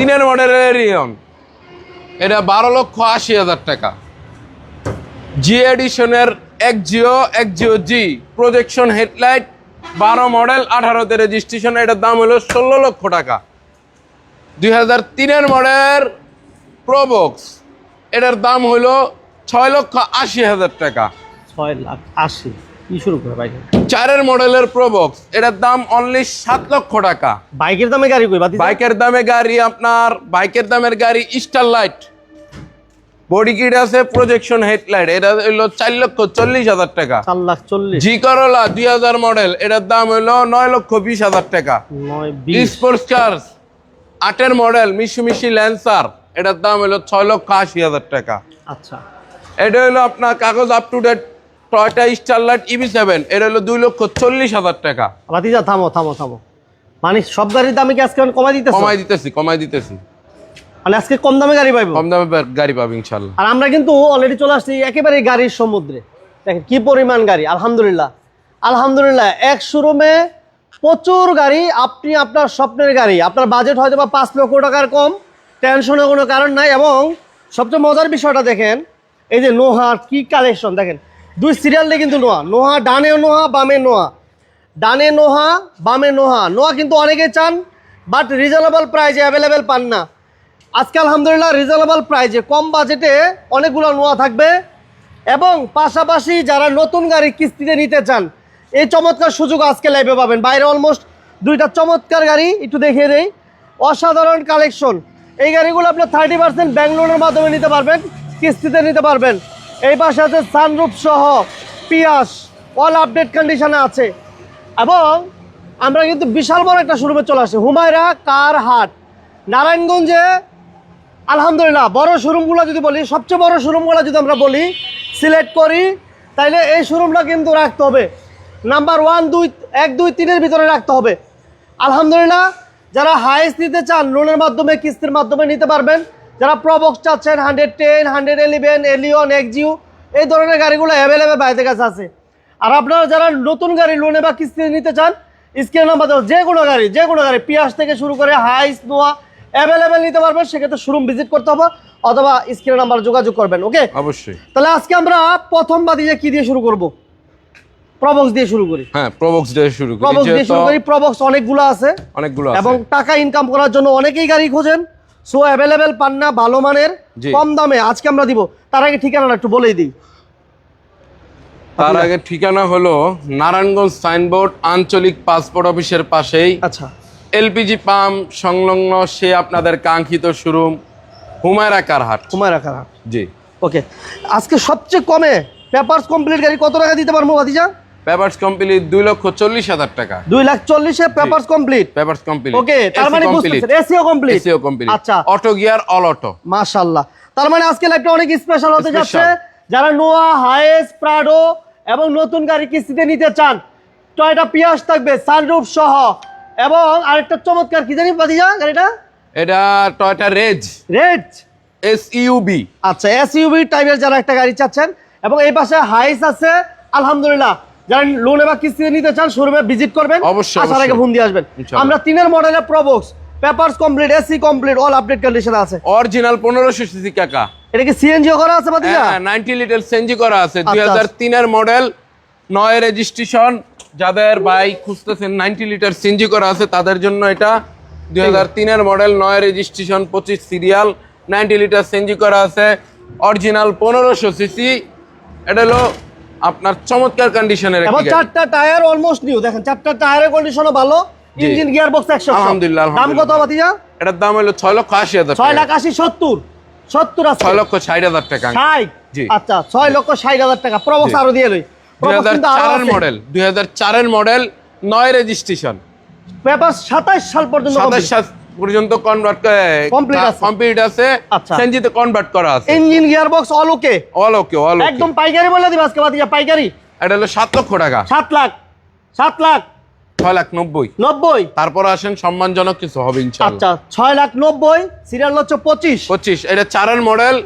তিনের মডেলের রিয়ন এটা বারো লক্ষ আশি হাজার টাকা। জি এডিশনের এক জিও এক জিও জি প্রজেকশন হেডলাইট বারো মডেল আঠারোতে রেজিস্ট্রেশন এটার দাম হলো ষোলো লক্ষ টাকা। দুই হাজার তিনের মডেল প্রোবক্স এটার দাম হলো ছয় লক্ষ আশি হাজার টাকা। ছয় লাখ আশি। কি শুরু করে বাইক চারের মডেলের প্রোবক্স এটার দাম অনলি সাত লক্ষ টাকা। বাইকের দামে গাড়ি কই বাইকের দামে গাড়ি আপনার বাইকের দামের গাড়ি স্টার লাইট বডি কিট আছে প্রজেকশন হেডলাইট এটা হইল চার লক্ষ চল্লিশ হাজার টাকা। চার লাখ চল্লিশ। জি করলা দুই হাজার মডেল এটার দাম হইল নয় লক্ষ বিশ হাজার টাকা। স্পোর্টস কার্স আটের মডেল মিশি মিশি ল্যান্সার এটার দাম হইল ছয় লক্ষ আশি হাজার টাকা। আচ্ছা। এটা হলো আপনার কাগজ up to date Toyota starlight EV seven এটা হলো দুই লক্ষ চল্লিশ হাজার টাকা। বাতিজা থামো থামো থামো। মানে সব গাড়ির দামে কি আজকে কমাই দিতেছ? কমাই দিতেছি কমাই দিতেছি। মানে আজকে কম দামে গাড়ি পাইবো? কম দামে গাড়ি পাবো ইনশাল্লাহ। আর আমরা কিন্তু অলরেডি চলে আসছি একেবারে গাড়ির সমুদ্রে। দেখেন কি পরিমাণ গাড়ি আলহামদুলিল্লাহ। আলহামদুলিল্লাহ এক শোরুমে প্রচুর গাড়ি আপনি আপনার স্বপ্নের গাড়ি। আপনার বাজেট হয়তো বা পাঁচ লক্ষ টাকার কম টেনশনের কোনো কারণ নাই। এবং সবচেয়ে মজার বিষয়টা দেখেন এই যে নোহার কি কালেকশন দেখেন। দুই সিরিয়ালে কিন্তু নোয়া। নোহা ডানে নোহা বামে নোহা ডানে নোহা বামে নোহা নোহা কিন্তু অনেকে চান বাট রিজনেবল প্রাইজে অ্যাভেলেবেল পান না। আজকে আলহামদুলিল্লাহ রিজনেবল প্রাইজে কম বাজেটে অনেকগুলো নোয়া থাকবে। এবং পাশাপাশি যারা নতুন গাড়ি কিস্তিতে নিতে চান, এই চমৎকার সুযোগ আজকে লাইভে পাবেন। বাইরে অলমোস্ট দুইটা চমৎকার গাড়ি একটু দেখিয়ে দেই। অসাধারণ কালেকশন এই গাড়িগুলো আপনার থার্টি পার্সেন্ট ব্যাংক লোনের মাধ্যমে নিতে পারবেন, কিস্তিতে নিতে পারবেন। এই পাশে আছে সানরুফ সহ পিয়াস অল আপডেট কন্ডিশনে আছে। এবং আমরা কিন্তু বিশাল বড় একটা শোরুমে চলে আসি, হুমায়রা কার হাট? নারায়ণগঞ্জে, আলহামদুলিল্লাহ, বড় শোরুমগুলো যদি বলি, সবচেয়ে বড় শোরুমগুলো যদি আমরা বলি সিলেক্ট করি, তাইলে এই শোরুমটা কিন্তু রাখতে হবে। নাম্বার ওয়ান দুই, এক, দুই, তিনের ভিতরে রাখতে হবে। আলহামদুলিল্লাহ, যারা হাইস্ট নিতে চান লোনের মাধ্যমে, কিস্তির মাধ্যমে নিতে পারবেন। যারা প্রবক্স চাচ্ছেন hundred ten hundred eleven Allion Axio এই ধরনের গাড়িগুলো অ্যাভেলেবেল বাইরের কাছে আছে। আর আপনারা যারা নতুন গাড়ি লোনে বা কিস্তি নিতে চান স্ক্রিন নাম্বার যে কোনো গাড়ি যে কোনো গাড়ি পিয়াস থেকে শুরু করে হাইস নোয়া অ্যাভেলেবেল নিতে পারবেন সেক্ষেত্রে শোরুম ভিজিট করতে হবে অথবা স্ক্রিন নাম্বার যোগাযোগ করবেন ওকে অবশ্যই। তাহলে আজকে আমরা প্রথম বাদিয়ে কি দিয়ে শুরু করব? প্রবক্স দিয়ে শুরু করি। হ্যাঁ প্রবক্স দিয়ে শুরু করি প্রবক্স দিয়ে শুরু করি প্রবক্স অনেকগুলো আছে। অনেকগুলো এবং টাকা ইনকাম করার জন্য অনেকেই গাড়ি খোঁজেন। সো অ্যাভেলেবেল পান না ভালো মানের। কম দামে। আজকে আমরা দিব। তার আগে ঠিকানাটা একটু বলেই দিই। তার আগে ঠিকানা হলো নারায়ণগঞ্জ সাইনবোর্ড আঞ্চলিক পাসপোর্ট অফিসের পাশেই। আচ্ছা। এলপিজি পাম্প সংলগ্ন সে আপনাদের কাঙ্ক্ষিত শোরুম হুমায়রা কারহাট। সময় রাখার হাট জি। ওকে। আজকে সবচেয়ে কমে পেপারস কমপ্লিট গাড়ি কত টাকা দিতে পারব ভাতিজা? পেপারস কমপ্লিট দুই লক্ষ চল্লিশ হাজার টাকা। দুই লাখ চল্লিশে papers complete papers complete okay তার মানে বুঝতেছেন এসিও কমপ্লিট এসিও কমপ্লিট আচ্ছা। অটো গিয়ার অল অটো মাশাআল্লাহ। তার মানে আজকে লাইভটা অনেক স্পেশাল হতে যাচ্ছে। যারা নোয়া হায়েস প্রাডো এবং নতুন গাড়ি কিস্তিতে নিতে চান টয়টা পিয়াস থাকবে সানরুফ সহ। এবং আরেকটা চমৎকার কি জানি ভাতিজা গাড়িটা? এটা Toyota Raize Raize S UV আচ্ছা এসইউভি টাইপের যারা একটা গাড়ি চাচ্ছেন এবং এই পাশে হাইস আছে আলহামদুলিল্লাহ। যারা লোনে বা কিস্তিতে নিতে চান শোরুমে ভিজিট করবেন অবশ্যই, আসার আগে ফোন দিয়ে আসবেন। আমরা তিনের মডেলের Probox papers complete AC complete all update কন্ডিশনে আছে। অরিজিনাল পনেরোশো সিসি কাকা। এটা কি সিএনজিও করা আছে ভাতিজা নাইনটি লিটার সেঞ্জি করা আছে। আচ্ছা, দুই হাজার তিনের মডেল নয় রেজিস্ট্রেশন যাদের বাইক খুঁজতেছেন নাইনটি লিটার সিঞ্জি করা আছে তাদের জন্য এটা। দুই হাজার তিনের মডেল নয় রেজিস্ট্রেশন পঁচিশ সিরিয়াল নাইনটি লিটার সেঞ্জি করা আছে। অরিজিনাল পনেরোশো সিসি এটা হলো আপনার চমৎকার কন্ডিশনের এবং চারটা টায়ার অলমোস্ট নিউ দেখেন চারটা টায়ারের কন্ডিশনও ভালো। ইঞ্জিন গিয়ার বক্স একশো। আলহামদুলিল্লাহ, দাম কত ভাতিজা? এটার দাম হলো ছয় লক্ষ আশি হাজার ছয় লাখ আশি সত্তর। সত্তর আছে। ছয় লক্ষ ষাট হাজার টাকা। ষাট? জি। আচ্ছা ছয় লক্ষ ষাট হাজার টাকা। প্রবক্স। আরও দিয়ে লই। দুই হাজার চারের মডেল দুই হাজার চারের মডেল নয় রেজিস্ট্রেশন পেপার সাতাশ সাল পর্যন্ত সাতাশ পর্যন্ত কনভার্ট Complete আছে। কমপ্লিট আছে। আচ্ছা। সেনজিতে কনভার্ট করা আছে। Engine gear box all okay all okay all okay একদম পাইকারি বলে দিবা আজকে বাদিয়া পাইকারি। এটা হলো সাত লক্ষ টাকা। সাত লাখ। সাত লাখ। ছয় লাখ নব্বই। নব্বই। তারপর আসেন সম্মানজনক কিছু হবে ইনশাল্লাহ আচ্ছা ছয় লাখ নব্বই সিরিয়াল হচ্ছে পঁচিশ। পঁচিশ এটা চারের মডেল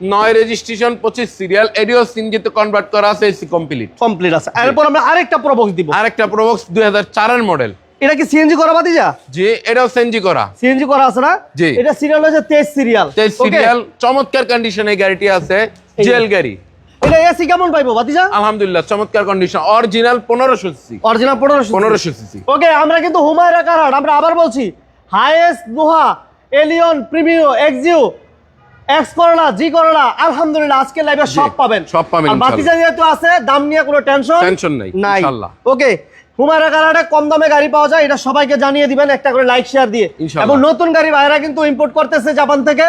নয় রেজিস্ট্রেশন পঁচিশ সিরিয়াল এডিও সিনজিতে কনভার্ট করা আছে এসি কমপ্লিট কমপ্লিট আছে। এরপর আমরা আরেকটা প্রবক্স দিব। আরেকটা প্রবক্স দুই হাজার চারের মডেল এটা কি সিএনজি করা বাতিজা জি এটাও সেনজি করা। সিএনজি করা আছে না? জি। এটা সিরিয়াল হচ্ছে তেইশ সিরিয়াল তেইশ সিরিয়াল চমৎকার কন্ডিশনে গাড়িটি আছে জেল গাড়ি। এটা এসি কেমন পাইবো বাতিজা আলহামদুলিল্লাহ চমৎকার কন্ডিশন অরিজিনাল পনেরোশো সিসি অরিজিনাল পনেরোশো পনেরোশো সিসি ওকে আমরা কিন্তু হুমায়রা কারাট আমরা আবার বলছি highest Noha Allion Premio Axio X Corolla জি করলা আলহামদুলিল্লাহ আজকে লাইভে সব পাবেন। সব পাবেন বাতিজা যেহেতু আছে দাম নিয়ে কোনো টেনশন টেনশন নাই নাই। ইনশাআল্লাহ ওকে হুমায়রা কারাটে কম দামে গাড়ি পাওয়া যায় এটা সবাইকে জানিয়ে দিবেন একটা করে লাইক শেয়ার দিয়ে। এবং নতুন গাড়ি ভাইরা কিন্তু ইম্পোর্ট করতেছে জাপান থেকে।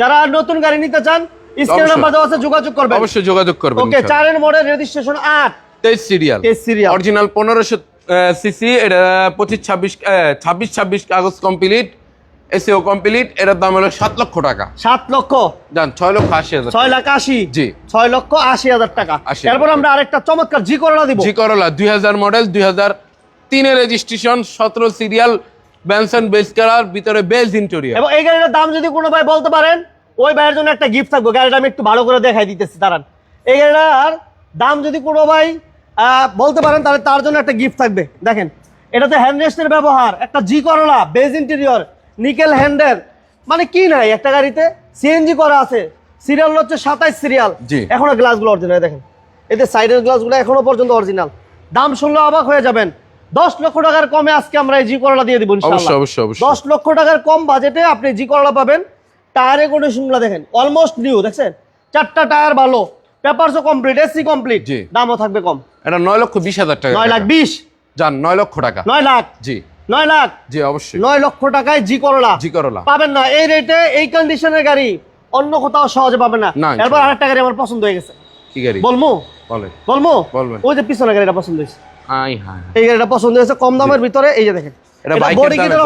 যারা নতুন গাড়ি নিতে চান স্ক্রিন। নাম্বার দেওয়া আছে যোগাযোগ করবেন। অবশ্যই যোগাযোগ করবেন ওকে চারের মডেল রেজিস্ট্রেশন আট। তেইশ সিরিয়াল তেইশ সিরিয়াল অরিজিনাল পনেরোশো সিসি এটা পঁচিশ ছাব্বিশ ছাব্বিশ ছাব্বিশ কাগজ কমপ্লিট এসিও কমপ্লিট এটার দাম হলো সাত লক্ষ টাকা। সাত লক্ষ? যান ছয় লক্ষ আশি হাজার ছয় লাখ আশি? জি। ছয় লক্ষ আশি হাজার টাকা। 80,000 এরপর আমরা আরেকটা চমৎকার জি করলা দিব। জি করলা দুই হাজার মডেল দুই হাজার তিনের রেজিস্ট্রেশন সতেরো সিরিয়াল ব্যানসন বেস কালার ভিতরে বেস ইন্টেরিয়র এবং এই গাড়িটার দাম যদি কোনো ভাই বলতে পারেন ওই ভাইয়ের জন্য একটা গিফট থাকবে। গাড়িটা আমি একটু ভালো করে দেখাই দিতেছি দাঁড়ান। এই গাড়িটার দাম যদি কোনো ভাই বলতে পারেন তাহলে তার জন্য একটা গিফট থাকবে। দেখেন এটাতে হ্যান্ড রেস্টের ব্যবহার একটা জি করলা বেজ ইন্টেরিয়র নিকেল হ্যান্ডেল। মানে কি নাই একটা গাড়িতে? সিএনজি করা আছে। সিরিয়াল হচ্ছে সাতাইশ সিরিয়াল। এখনও গ্লাসগুলো অরিজিনাল দেখেন। এতে সাইডের গ্লাসগুলো এখনও পর্যন্ত অরিজিনাল দাম শুনলে অবাক হয়ে যাবেন। দশ লক্ষ টাকার কমে আজকে আমরা এই জি করলা দিয়ে দিব। দশ লক্ষ টাকার কম বাজেটে আপনি জি করলা পাবেন। টায়ারের কন্ডিশনগুলো দেখেন অলমোস্ট নিউ দেখছেন? চারটা টায়ার ভালো। পেপারসও কমপ্লিট এসি কমপ্লিট। দামও থাকবে কম। এটা নয় লক্ষ বিশ হাজার টাকা নয় লাখ বিশ। যান নয় লক্ষ টাকা। নয় লাখ। জি। নয় লাখ? জি অবশ্যই। নয় লক্ষ টাকায় জি করলা। জি করলা। পাবেন না। এই রেটে এই কন্ডিশনের গাড়ি অন্য কোথাও সহজে পাবেন না। এরপর। আরেকটা গাড়ি আমার পছন্দ হয়ে গেছে। কি গাড়ি? বলমু? বলেন। বলমু? বলবেন। ওই যে পিছনে গাড়িটা পছন্দ হয়েছে। আই হ্যাঁ। এই গাড়িটা পছন্দ হয়েছে কম দামের ভিতরে। এই যে দেখেন। এটা বাইকের দামে,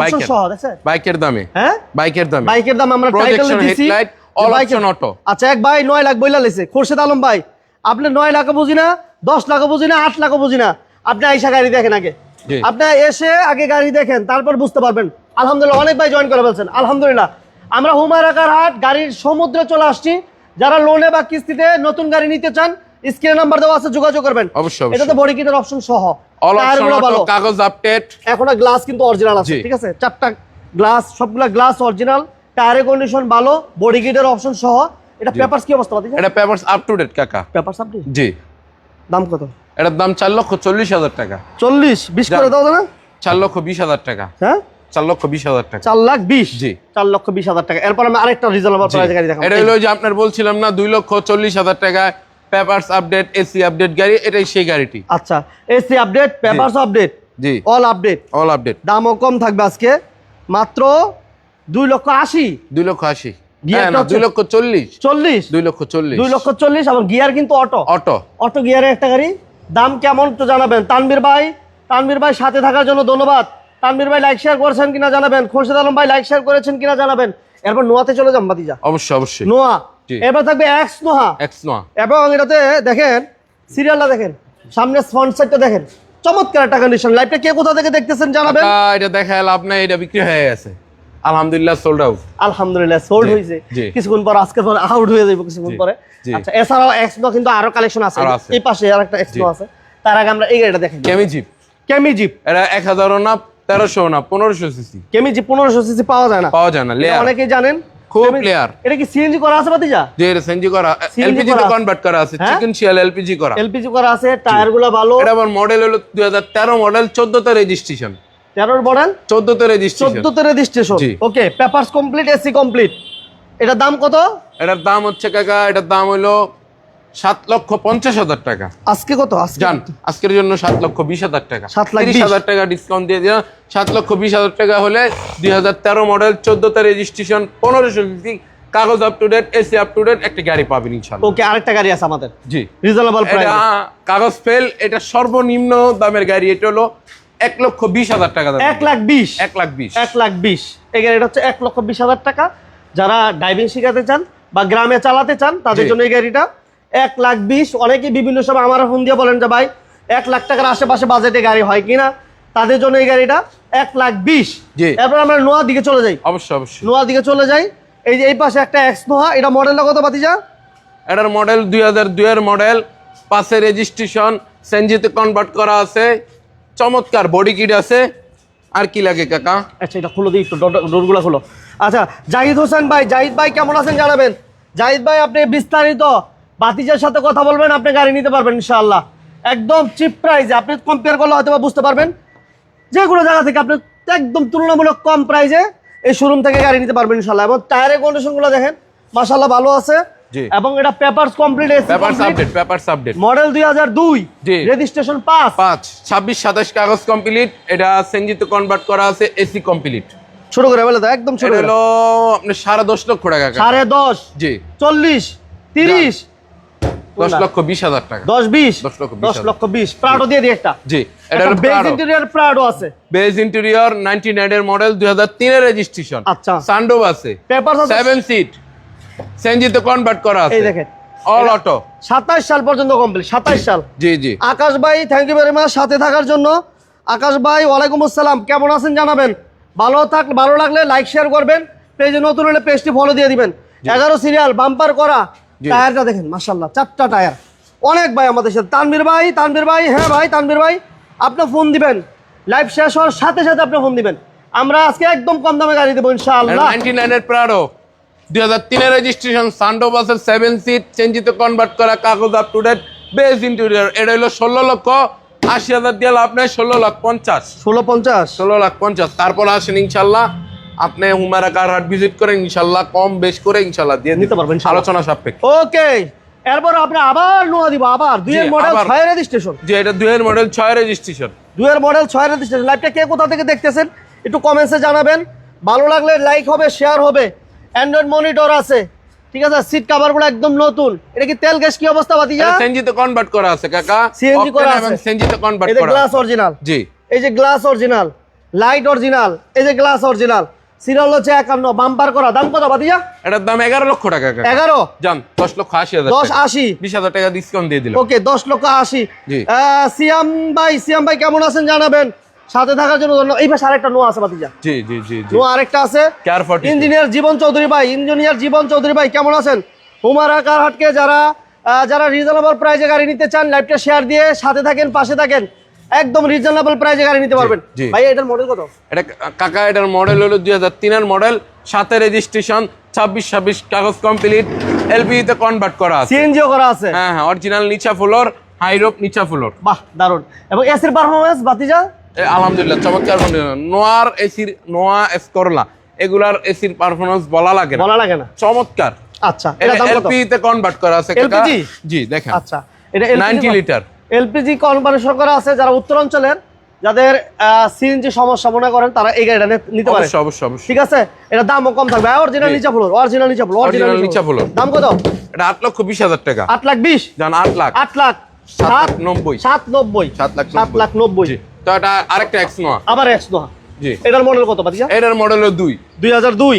বাইকের। দামে। হ্যাঁ? বাইকের দামে। বাইকের দাম আমরা টাইটেলে দিছি। বাইকের- option auto। আচ্ছা এক ভাই নয় লাখ বইলা লেছে। খোরশেদ আলম ভাই আপনি নয় লাখ বুঝি না দশ লাখ বুঝি না আট লাখ বুঝি না। আপনি আইসা গাড়ি দেখেন আগে। জি। আপনি এসে আগে গাড়ি দেখেন তারপর বুঝতে পারবেন। আলহামদুলিল্লাহ অনেক ভাই জয়েন করে ফেলছেন। আলহামদুলিল্লাহ। আমরা হুমায়রাকার হাট গাড়ির সমুদ্রে চলে আসছি। যারা লোনে বা কিস্তিতে নতুন গাড়ি নিতে চান স্ক্রিনে নাম্বার দেওয়া আছে যোগাযোগ করবেন। অবশ্যই, অবশ্যই। এটাতে বডি কিটের অপশন সহ। অল টায়ারগুলো ভালো। কাগজ আপডেট এখনও গ্লাস কিন্তু অরিজিনাল আছে ঠিক আছে? চারটা গ্লাস সবগুলা গ্লাস অরিজিনাল টায়ারের কন্ডিশন ভালো বডি কিটের অপশন সহ। এটা পেপারস কি অবস্থা এটা পেপারস আপ টু ডেট কাকা। পেপারস আপনি জি। দাম কত? এটার দাম চার লক্ষ চল্লিশ হাজার টাকা। চল্লিশ বিশ করে দাও না চার লক্ষ বিশ হাজার টাকা। হ্যাঁ? চার লক্ষ বিশ হাজার টাকা। চার লাখ বিশ? জি। চার লক্ষ বিশ হাজার টাকা। এরপর আমি আরেকটা রিজনেবল জি। প্রাইসে গাড়ি দেখাবো। এটা হলো যে আপনার বলছিলাম না দুই লক্ষ চল্লিশ হাজার টাকা পেপারস আপডেট এসি আপডেট গাড়ি এটাই সেই গাড়িটি। আচ্ছা এসি আপডেট পেপারস আপডেট জি। অল আপডেট অল আপডেট দামও কম থাকবে আজকে মাত্র দুই লক্ষ আশি। দুই লক্ষ আশি। দুই লক্ষ চল্লিশ। চল্লিশ। দুই লক্ষ চল্লিশ। দুই লক্ষ চল্লিশ এবং গিয়ার কিন্তু অটো অটো অটো গিয়ারের একটা গাড়ি। দাম কেমন তো জানাবেন। তানবীর ভাই তানবীর ভাই সাথে থাকার জন্য ধন্যবাদ। তানবীর ভাই লাইক শেয়ার করেছেন কিনা জানাবেন। খোরশেদ আলম ভাই লাইক শেয়ার করেছেন কিনা জানাবেন। এরপর নোয়াতে চলে যান বাতিজা অবশ্যই অবশ্যই। নোয়া। এবার থাকবে এক্স নোহা এক্স নোয়া। এবং এটাতে দেখেন সিরিয়ালটা দেখেন সামনে সাইডটা দেখেন। চমৎকার একটা কন্ডিশন লাইভটা কে কোথা থেকে দেখতেছেন জানাবেন? এটা দেখা লাভ নাই এটা বিক্রি হয়ে গেছে। আলহামদুলিল্লাহ সোল্ড আউট আলহামদুলিল্লাহ সোল্ড জি, হয়েছে কিছুক্ষণ পর আজকে পর আউট হয়ে যাবে কিছুক্ষণ পরে। আচ্ছা এছাড়াও এক্স নো কিন্তু আরও কালেকশন আছে। এই পাশে আর একটা এক্স জি। নো আছে। তার আগে আমরা এই গাড়িটা দেখেন কেমি জিপ কেমি জিপ এটা এক হাজারও না তেরোশো না পনেরোশো সিসি কেমি জিপ পনেরোশো সিসি পাওয়া যায় না। পাওয়া যায় না লেয়ার অনেকেই জানেন। খুব লেয়ার এটা কি সিএনজি করা আছে বাতিজা যে এটা সেনজি করা। এলপিজি তে। কনভার্ট করা আছে? চিকেন শিয়াল এলপিজি করা। এলপিজি করা আছে টায়ারগুলো ভালো। এটা আবার মডেল হলো দুই হাজার তেরো মডেল চোদ্দতে রেজিস্ট্রেশন তেরোর মডেল? চোদ্দতে registration চোদ্দতে registration okay papers complete AC complete এটার দাম কত? এটার দাম হচ্ছে কাকা এটার দাম হলো সাত লক্ষ পঞ্চাশ হাজার টাকা। আজকে কত? আজকে জান আজকের জন্য সাত লক্ষ বিশ হাজার টাকা। সাত লাখ বিশ। হাজার টাকা ডিসকাউন্ট দিয়ে দিলাম। সাত লক্ষ বিশ হাজার টাকা হলে দুই হাজার তেরো মডেল চোদ্দতে রেজিস্ট্রেশন পনেরোশো কাগজ up to date AC up to date একটা গাড়ি পাবেন ইনশাল্লাহ ওকে আরেকটা গাড়ি আছে আমাদের। জি। রিজনেবল প্রাইস এটা কাগজ ফেল এটা সর্বনিম্ন দামের গাড়ি এটা হলো এক লক্ষ বিশ হাজার টাকা এক লাখ বিশ। এক লাখ বিশ। এক লাখ বিশ। এই গাড়িটা হচ্ছে এক লক্ষ বিশ হাজার টাকা। যারা ড্রাইভিং শেখাতে চান বা গ্রামে চালাতে চান তাদের জন্য এই গাড়িটা এক লাখ বিশ। অনেকেই বিভিন্ন সময় আমার ফোন দিয়ে বলেন যে ভাই এক লাখ টাকার আশেপাশে বাজেটে গাড়ি হয় কিনা তাদের জন্য এই গাড়িটা এক লাখ বিশ। এরপর আমরা নোয়ার দিকে চলে যাই। অবশ্যই অবশ্যই। নোয়ার দিকে চলে যাই। এই যে এই পাশে একটা এক্স নোহা এটা মডেলটা কত পাতিজা এটার মডেল দুই হাজার দুইয়ের মডেল পাশে রেজিস্ট্রেশন সেনজিতে কনভার্ট করা আছে। চমৎকার বডি কিট আছে। আর কি লাগে কাকা? আচ্ছা এটা খুলো দিই একটু ডোরগুলো খুলো। আচ্ছা জাহিদ হোসেন ভাই, জাহিদ ভাই কেমন আছেন জানাবেন? জাহিদ ভাই, আপনি বিস্তারিত বাতিজার সাথে কথা বলবেন, আপনি গাড়ি নিতে পারবেন, ইনশাআল্লাহ। একদম চিপ প্রাইসে আপনি কম্পেয়ার করলে হয়তো বুঝতে পারবেন। যে কোনো জায়গা থেকে আপনি একদম তুলনামূলক কম প্রাইসে এই শোরুম থেকে গাড়ি নিতে পারবেন, ইনশাআল্লাহ। এবং টায়ারের কন্ডিশনগুলো দেখেন, মাশাআল্লাহ ভালো আছে। এবং এটা papers complete papers update papers update model দুই হাজার দুই জি। রেজিস্ট্রেশন পাস পাঁচ ছাব্বিশ সাতাশ কাগজ কমপ্লিট এটা সেনজিতে কনভার্ট করা আছে এসি কমপ্লিট ছোট করে বলে দাও একদম ছোট হলো সাড়ে দশ লক্ষ টাকা কাকা। সাড়ে দশ জি। চল্লিশ তিরিশ। দশ লক্ষ বিশ হাজার টাকা। দশ বিশ। দশ লক্ষ বিশ দশ হাজার। লক্ষ বিশ। প্রাডো দিয়ে দিই একটা। জি এটা বেজ। ইন্টেরিয়র প্রাডো আছে। বেজ ইন্টেরিয়র নাইনটি নাইনের মডেল দুই হাজার তিনের রেজিস্ট্রেশন আচ্ছা। সানডোভ আছে। পেপার আছে। সেভেন সিট সেনজিতে কনভার্ট করা আছে। এই দেখেন অল অটো সাতাশ সাল পর্যন্ত কমপ্লিট সাতাশ সাল। জি জি। আকাশ ভাই থ্যাংক ইউ ভেরি মাচ সাথে থাকার জন্য। আকাশ ভাই ওয়ালাইকুম আসসালাম কেমন আছেন জানাবেন? ভালো থাক ভালো লাগলে লাইক শেয়ার করবেন। পেজে নতুন হলে পেজটি ফলো দিয়ে দিবেন। এগারো সিরিয়াল বাম্পার করা। টায়ারটা দেখেন মাশাল্লাহ চারটা টায়ার। অনেক ভাই আমাদের সাথে। তানবীর ভাই তানবীর ভাই হ্যাঁ ভাই তানবীর ভাই আপনি ফোন দিবেন। লাইভ শেষ হওয়ার সাথে সাথে আপনি ফোন দিবেন। আমরা আজকে একদম কম দামে গাড়ি দেবো ইনশাআল্লাহ। নাইনটি নাইনের প্রাডো দুই হাজার তিনের রেজিস্ট্রেশন সানডোভ আছে সেভেন সিট সেনজিতে কনভার্ট করা কাগজ up to date beige interior এটা হলো ষোলো লক্ষ আশি হাজার দিয়ে নেই ষোলো লাখ পঞ্চাশ। ষোলো পঞ্চাশ? ষোলো লাখ পঞ্চাশ। তারপর আসেন ইনশাল্লাহ আপনি হুমারা কার হাট ভিজিট করে ইনশাল্লাহ কম বেশ করে ইনশাল্লাহ দিয়ে নিতে পারবেন। আলোচনা সাপেক্ষে। ওকে এরপর আপনি আবার নোয়া দিব আবার। দুইয়ের জি, মডেল ছয় রেজিস্ট্রেশন যে এটা দুয়ের মডেল ছয় রেজিস্ট্রেশন দুয়ের মডেল ছয় রেজিস্ট্রেশন লাইভটা কে কোথা থেকে দেখতেছেন? একটু কমেন্টসে জানাবেন। ভালো লাগলে লাইক হবে শেয়ার হবে। অ্যান্ড্রয়েড মনিটর আছে। ঠিক আছে? সিট কাভারগুলো একদম নতুন। এটা কি তেল গ্যাস কি অবস্থা বাতি যা সেনজিতে কনভার্ট করা আছে কাকা। CNG করা আছে। এবং সেনজিতে কনভার্ট করা গ্লাস অরিজিনাল জি। এই যে গ্লাস অরিজিনাল লাইট অরিজিনাল এই যে গ্লাস অরিজিনাল সিরিয়াল হচ্ছে একান্ন। বাম্পার করা। দাম কত বাতিজা এটার দাম এগারো লক্ষ টাকা কাকা। এগারো? জান দশ লক্ষ আশি হাজার দশ টাকা। আশি। বিশ হাজার টাকা ডিসকাউন্ট দিয়ে দিল ওকে দশ লক্ষ আশি। জি। আহ, সিয়াম ভাই সিয়াম ভাই কেমন আছেন জানাবেন? সাথে থাকার জন্য ধন্যবাদ এই পাশে আরেকটা নোয়া আছে বাতিজা জি জি জি নোয়া আরেকটা আছে। ইঞ্জিনিয়ার জীবন চৌধুরী ভাই ইঞ্জিনিয়ার জীবন চৌধুরী ভাই কেমন আছেন? হুমারা কারহাটকে যারা যারা রিজনেবল প্রাইজে গাড়ি নিতে চান লাইভটা শেয়ার দিয়ে সাথে থাকেন পাশে থাকেন একদম রিজনেবল প্রাইজে গাড়ি নিতে পারবেন। ভাই এটার মডেল কত? এটা কাকা এটার মডেল হলো দুই হাজার তিনের মডেল সাথে রেজিস্ট্রেশন ছাব্বিশ ছাব্বিশ কাগজ কমপ্লিট এলপিতে কনভার্ট করা আছে। সিএনজিও করা আছে। হ্যাঁ হ্যাঁ অরিজিনাল নিচা ফ্লোর হাইরোপ নিচা ফ্লোর। বাহ দারুণ এবং এসির পারফরমেন্স বাতিজা আলহামদুলিল্লাহ চমৎকার। নোয়ার এসির নোয়া এসকরলা এগুলার এসির পারফরমেন্স বলা লাগে বলা লাগে না। চমৎকার। আচ্ছা এটা এলপি তে কনভার্ট করা আছে LPG? জি দেখেন। আচ্ছা এটা 90 লিটার। এলপিজি কনভার্সন করা আছে যারা উত্তরাঞ্চলের যাদের সিএনজি সমস্যা মনে করেন তারা এই গাড়িটা নিতে পারে। অবশ্যই অবশ্যই ঠিক আছে? এটা দামও কম থাকবে। অরিজিনাল। নিচা ফ্লোর অরিজিনাল নিচা ফ্লোর অরিজিনাল নিচা floor। দাম কত? এটা আট লক্ষ বিশ হাজার টাকা। আট লাখ বিশ? জান আট লাখ। আট লাখ। সাত সাত লাখ নব্বই। সাত নব্বই। সাত লাখ সাত লাখ নব্বই। জি। তো এটা আরেকটা এক্স নোয়া আবার এক্স নোহা জি। এটার মডেল কত পাতিজা এটার মডেল হলো দুই। দুই হাজার দুই।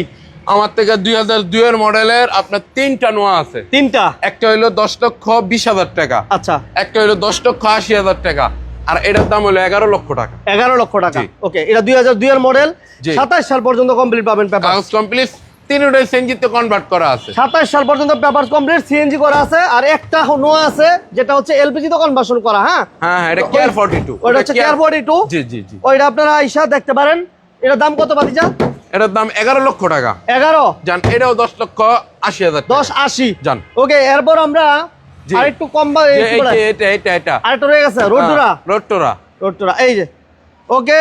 আমার থেকে দুই হাজার দুইয়ের মডেলের আপনার তিনটা নোয়া আছে। তিনটা? একটা হইল দশ লক্ষ বিশ হাজার টাকা। আচ্ছা। একটা হইল দশ লক্ষ আশি হাজার টাকা। আর এটার দাম হলো এগারো লক্ষ টাকা। এগারো লক্ষ টাকা। ওকে এটা দুই হাজার দুইয়ের মডেল জি। সাতাশ সাল পর্যন্ত কমপ্লিট পাবেন কমপ্লিট তিনটাই সেনজিতে কনভার্ট করা আছে। সাতাশ সাল পর্যন্ত কমপ্লিট সিএনজি করা আছে আর একটা নোয়া আছে যেটা হচ্ছে এলপিজি তো কনভার্সন করা হ্যাঁ? হ্যাঁ হ্যাঁ এটা কেয়ার হচ্ছে কেয়ার ফোর্টি টু জি জি জি। ওইটা আপনারা আইসা দেখতে পারেন। এটার দাম কত এটার দাম এগারো লক্ষ টাকা। জান এটাও দশ লক্ষ আশি হাজার যান। ওকে এরপর আমরা জি। আরেকটু কম বা এইটা এটা এটা এটা। আরেকটু রয়ে গেছে রোডুরা রোট্টোরা রোডটুরা এই যে। ওকে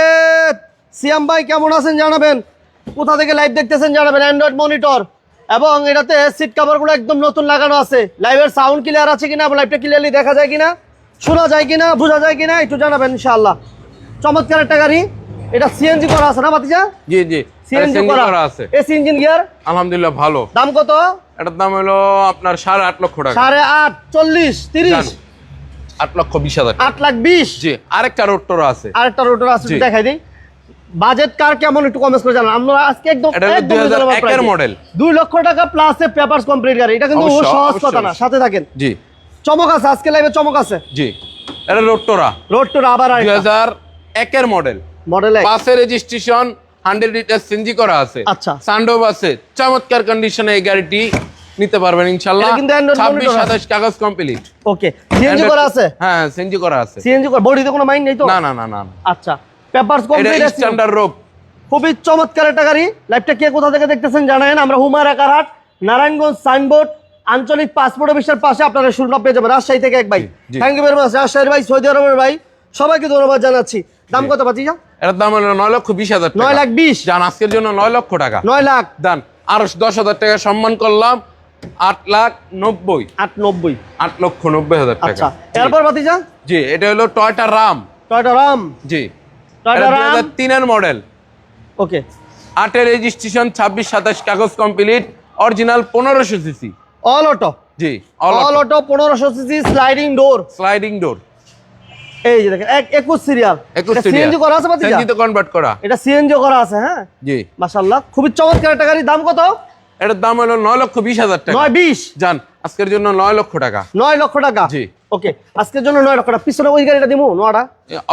সিয়াম ভাই কেমন আছেন জানাবেন? কোথা থেকে লাইভ দেখতেছেন জানাবেন অ্যান্ড্রয়েড মনিটর এবং এটাতে সিট কাভারগুলো একদম নতুন লাগানো আছে। লাইভের সাউন্ড ক্লিয়ার আছে কিনা লাইভটা ক্লিয়ারলি দেখা যায় কিনা শোনা যায় কিনা বোঝা যায় কিনা একটু জানাবেন ইনশাআল্লাহ। চমৎকার একটা গাড়ি। এটা সিএনজি করা আছে না বাতিজা জি জি। সিএনজি করা। আছে। এসি ইঞ্জিন গিয়ার আলহামদুলিল্লাহ ভালো। দাম কত? এটার দাম হলো আপনার সাড়ে আট লক্ষ টাকা। সাড়ে আট চল্লিশ তিরিশ। আট লক্ষ বিশ হাজার। আট লাখ বিশ। জি আরেকটা রোট্টোরা আছে। আরেকটা রোটর আছে। দেখাই দিই। বাজেট কার কেমন একটু কমেন্ট করে জানান। আমরা আজকে একদম এটা হলো একদম 2001 reasonable এর price এ। দুই লক্ষ টাকা প্লাসে পেপারস কমপ্লিট গাড়ি। এটা কিন্তু সহজ কথা না সাথে থাকেন। জি। চমক আছে আজকে লাইভে চমক আছে? জি। এটা রোট্টোরা আবার মডেল মডেল পাশে রেজিস্ট্রেশন হান্ড্রেড লিটার সিনজি করা আছে। আচ্ছা। সানডোভ আছে চমৎকার কন্ডিশনে এই গাড়িটি নিতে পারবেন ইনশাল্লাহ। এটা কিন্তু Android ছাব্বিশ monitor আছে। সাতাশ কাগজ কমপ্লিট ওকে সিএনজি করা আছে? হ্যাঁ সিনজি করা আছে। সিএনজি করা বডিতে কোনো মাইন্ড নেই তো? না না না না। আচ্ছা। পেপারস কমপ্লিট স্ট্যান্ডার্ড রোপ খুবই চমৎকার একটা গাড়ি। লাইভটা কে কোথা থেকে দেখতেছেন জানেন? আমরা হুমায়রা কারহাট নারায়ণগঞ্জ সাইনবোর্ড আঞ্চলিক পাসপোর্ট অফিসের পাশে আপনারা শুরুটা পেয়ে যাবেন। রাজশাহী থেকে এক ভাই। থ্যাংক ইউ ভেরি মাচ রাজশাহীর ভাই সৌদি আরবের ভাই। সবাইকে ধন্যবাদ জানাচ্ছি। দাম কত পাচ্ছি এটার দাম হলো নয় লক্ষ বিশ হাজার নয় লাখ বিশ। যান আজকের জন্য নয় লক্ষ টাকা। নয় লাখ। দান আরও দশ হাজার টাকা সম্মান করলাম। আট লাখ নব্বই। আট নব্বই। আট লক্ষ নব্বই হাজার আচ্ছা টাকা এরপর ভাতিজা জি এটা হলো টয়টা রাম টয়টা রাম জি। তিনের মডেল ওকে আটের রেজিস্ট্রেশন ছাব্বিশ সাতাশ কাগজ কমপ্লিট অরিজিনাল পনেরোশো সিসি অল অটো জি অল অটো পনেরোশো CC sliding door sliding door এই যে দেখেন এক একুশ সিরিয়াল একুশ সিএনজি করা আছে সিএনজি কনভার্ট করা। এটা সিএনজি করা আছে হ্যাঁ? জি। মাশাআল্লাহ। খুবই চমৎকার একটা গাড়ির দাম কত? এটার দাম হলো নয় লক্ষ বিশ হাজার টাকা। নয় বিশ? জান আজকের জন্য নয় লক্ষ টাকা। নয় লক্ষ টাকা। জি। ওকে আজকের জন্য নয় টাকা পিছনে ওই গাড়িটা দিমু নোয়াটা?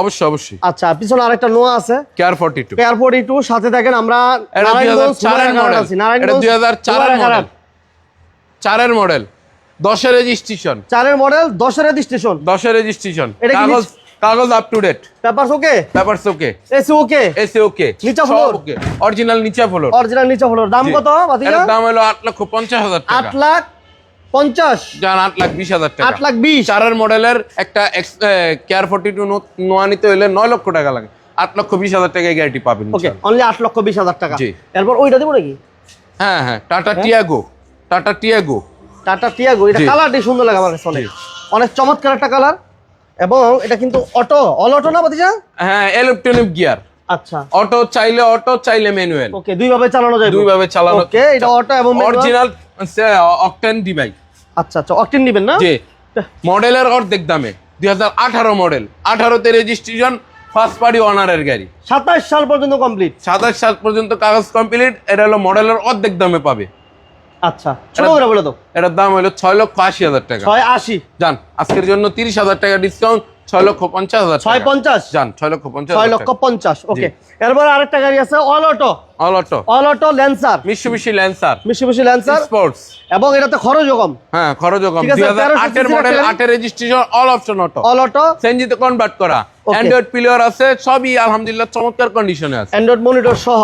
অবশ্যই অবশ্যই। আচ্ছা পিছনে আরেকটা নোয়া আছে। Care forty two airport two সাথে থাকেন আমরা নারায়ণগঞ্জ 2004 এর হুমায়রা model। আছি। নারায়ণগঞ্জ 2004 এর হুমায়রা model। চারের মডেল দশের রেজিস্ট্রেশন চারের মডেল দশের রেজিস্ট্রেশন দশের রেজিস্ট্রেশন এটা কাগজ কাগজ up to date papers okay papers okay AC okay AC okay নিচা floor? ওকে অরিজিনাল নিচা ফ্লোর অরিজিনাল নিচে হলো দাম কত এটার দাম হলো আট লক্ষ পঞ্চাশ হাজার আট টাকা লাখ পঞ্চাশ। যান আট লাখ বিশ হাজার টাকা। আট লাখ বিশ। চারের মডেলের একটা কেয়ার ফর্টি টু নোয়া নিতে হলে নয় লক্ষ টাকা লাগে। আট লক্ষ বিশ হাজার গাড়িটি পাবেন ওকে অনলি আট লক্ষ বিশ হাজার টাকা। জি। এরপর ওইটা দেবো নাকি? হ্যাঁ হ্যাঁ Tata Tiago Tata Tiago Tata Tiago এটা। কালারটি সুন্দর লাগে আমার কাছে অনেক। অনেক চমৎকার একটা কালার এবং এটা কিন্তু অটো অল অটো না বাতিজা? হ্যাঁ ইলেকট্রনিক গিয়ার আচ্ছা। অটো চাইলে অটো চাইলে ম্যানুয়াল ওকে দুই ভাবে চালানো যায় দুই ভাবে চালানো ওকে এটা অটো এবং অরিজিনাল অকটেন ডিভাইস আচ্ছা আচ্ছা অকটেন নেবেন না? জি। মডেলের অর্ধেক দামে। দুই হাজার আঠারো মডেল। আঠারোতে রেজিস্ট্রেশন ফার্স্ট পার্টি অনারের গাড়ি। সাতাশ সাল পর্যন্ত কমপ্লিট সাতাশ সাল পর্যন্ত কাগজ কমপ্লিট এটা হলো মডেলের অর্ধেক দামে পাবে। আচ্ছা ছোট করে বলে দাও। এটার দাম হলো ছয় লক্ষ আশি হাজার টাকা। ছয় আশি। যান আজকের জন্য তিরিশ হাজার টাকা ডিসকাউন্ট ছয় লক্ষ পঞ্চাশ হাজার ছয় পঞ্চাশ? যান ছয় লক্ষ পঞ্চাশ ছয় লক্ষ পঞ্চাশ ওকে। এরপর আরেকটা গাড়ি আছে all auto all auto all auto Lancer Mitsubishi Lancer মিশি মিশি ল্যান্সার স্পোর্টস এবং এটাতে খরচও কম। হ্যাঁ খরচ কম। দুই হাজার আটের মডেল আটের registration all option auto all auto convert করা। Okay. অ্যান্ড্রয়েড প্লেয়ার আছে সবই আলহামদুলিল্লাহ চমৎকার কন্ডিশনে আছে। অ্যান্ড্রয়েড মনিটর সহ।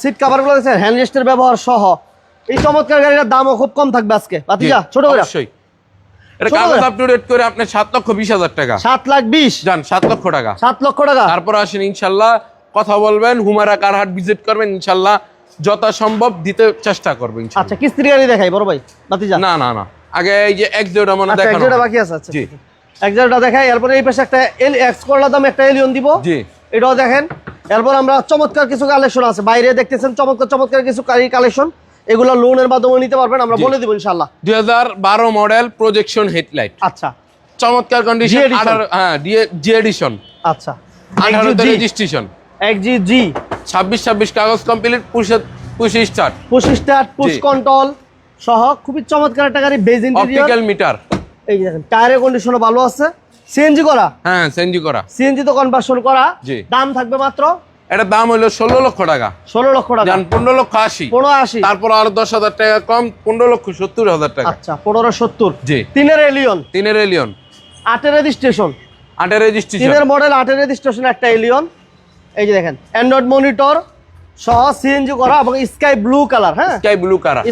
সিট কাভারগুলো হ্যান্ড রেস্টের ব্যবহার সহ। এই চমৎকার গাড়িটার দামও খুব কম থাকবে আজকে। বাতিজা ছোট করে অবশ্যই। এটা কাগজ আপ টু ডেট করে আপনি সাত লক্ষ বিশ হাজার টাকা। সাত লাখ বিশ? যান সাত লক্ষ টাকা। সাত লক্ষ টাকা? তারপর আসেন ইনশাল্লাহ কথা বলবেন হুমারা কারহাট ভিজিট করবেন ইনশাল্লাহ যথাসম্ভব দিতে চেষ্টা। আচ্ছা কিস্তির গাড়ি দেখাই বড় ভাই বাতিজা না না না। আগে এই যে এক জোড়া মনে আচ্ছা এক জোড়া বাকি আছে আচ্ছা জি। এক দেখাই এরপরে এই পাশে একটা এল এক্স করলা দাম একটা এলিয়ন দিব। জি। এটাও দেখেন। এরপর আমরা চমৎকার কিছু কালেকশন আছে। বাইরে দেখতেছেন চমৎকার চমৎকার কিছু কালেকশন এগুলো লোনের মাধ্যমে নিতে পারবেন আমরা বলে দিব ইনশাল্লাহ দুই মডেল প্রজেকশন হেডলাইট আচ্ছা। চমৎকার কন্ডিশন হ্যাঁ জি এডিশন আচ্ছা। আঠারোতে রেজিস্ট্রেশন এক জি জি ছাব্বিশ ছাব্বিশ কাগজ complete push start push start push control সহ খুবই চমৎকার একটা গাড়ি বেজ অপটিক্যাল মিটার এই দেখেন টায়ারের কন্ডিশনও ভালো আছে। সিএনজি করা? হ্যাঁ সেনজি করা। সিএনজি তো কনভার্সন করা। দাম থাকবে মাত্র এটার দাম হলো ষোলো লক্ষ টাকা। ষোলো লক্ষ টাকা। পনেরো লক্ষ আশি। পনেরো আশি। তারপর আরও দশ হাজার টাকা কম পনেরো লক্ষ সত্তর হাজার টাকা। আচ্ছা পনেরো সত্তর। জি। তিনের এলিয়ন। তিনের এলিয়ন। আটের রেজিস্ট্রেশন আটের রেজিস্ট্রেশন তিনের মডেল আটের রেজিস্ট্রেশন একটা এলিয়ন। এই যে দেখেন অ্যান্ড্রয়েড মনিটর সহ সিএনজি করা এবং স্কাই ব্লু কালার হ্যাঁ? Sky blue colour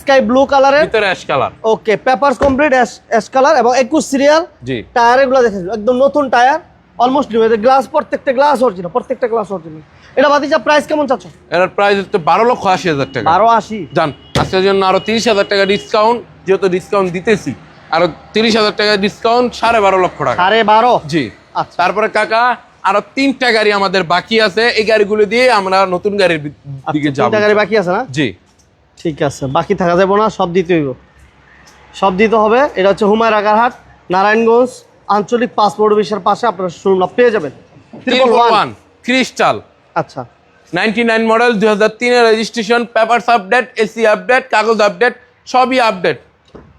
sky blue কালারের ভিতরে ash colour okay papers complete ash colour এবং একুশ সিরিয়াল জি। টায়ারগুলো দেখেন একদম নতুন টায়ার অলমোস্ট নিউ গ্লাস প্রত্যেকটা গ্লাস অরিজিনাল প্রত্যেকটা গ্লাস অরিজিনাল এটা বাতিজা প্রাইস কেমন চাচ্ছ? এটার প্রাইস হচ্ছে বারো লক্ষ আশি হাজার টাকা। বারো আশি? যান আজকের জন্য আরও তিরিশ হাজার টাকা ডিসকাউন্ট যেহেতু ডিসকাউন্ট দিতেছি আরও তিরিশ হাজার টাকা ডিসকাউন্ট সাড়ে বারো লক্ষ টাকা। সাড়ে বারো? জি। আচ্ছা। তারপরে কাকা আরও তিনটা গাড়ি আমাদের বাকি আছে এই গাড়িগুলো দিয়ে আমরা নতুন গাড়ির দিকে আচ্ছা, যাব। তিনটা গাড়ি বাকি আছে না? জি। ঠিক আছে বাকি থাকা যাবে না সব দিতে হইব। সব দিতে হবে এটা হচ্ছে হুমায়রা কারহাট নারায়ণগঞ্জ আঞ্চলিক পাসপোর্ট অফিসের পাশে আপনারা শুনুন পেয়ে যাবেন। ওয়ান ক্রিস্টাল আচ্ছা। নাইনটি নাইন মডেল দুই হাজার তিনের registration papers update AC update কাগজ আপডেট সবই আপডেট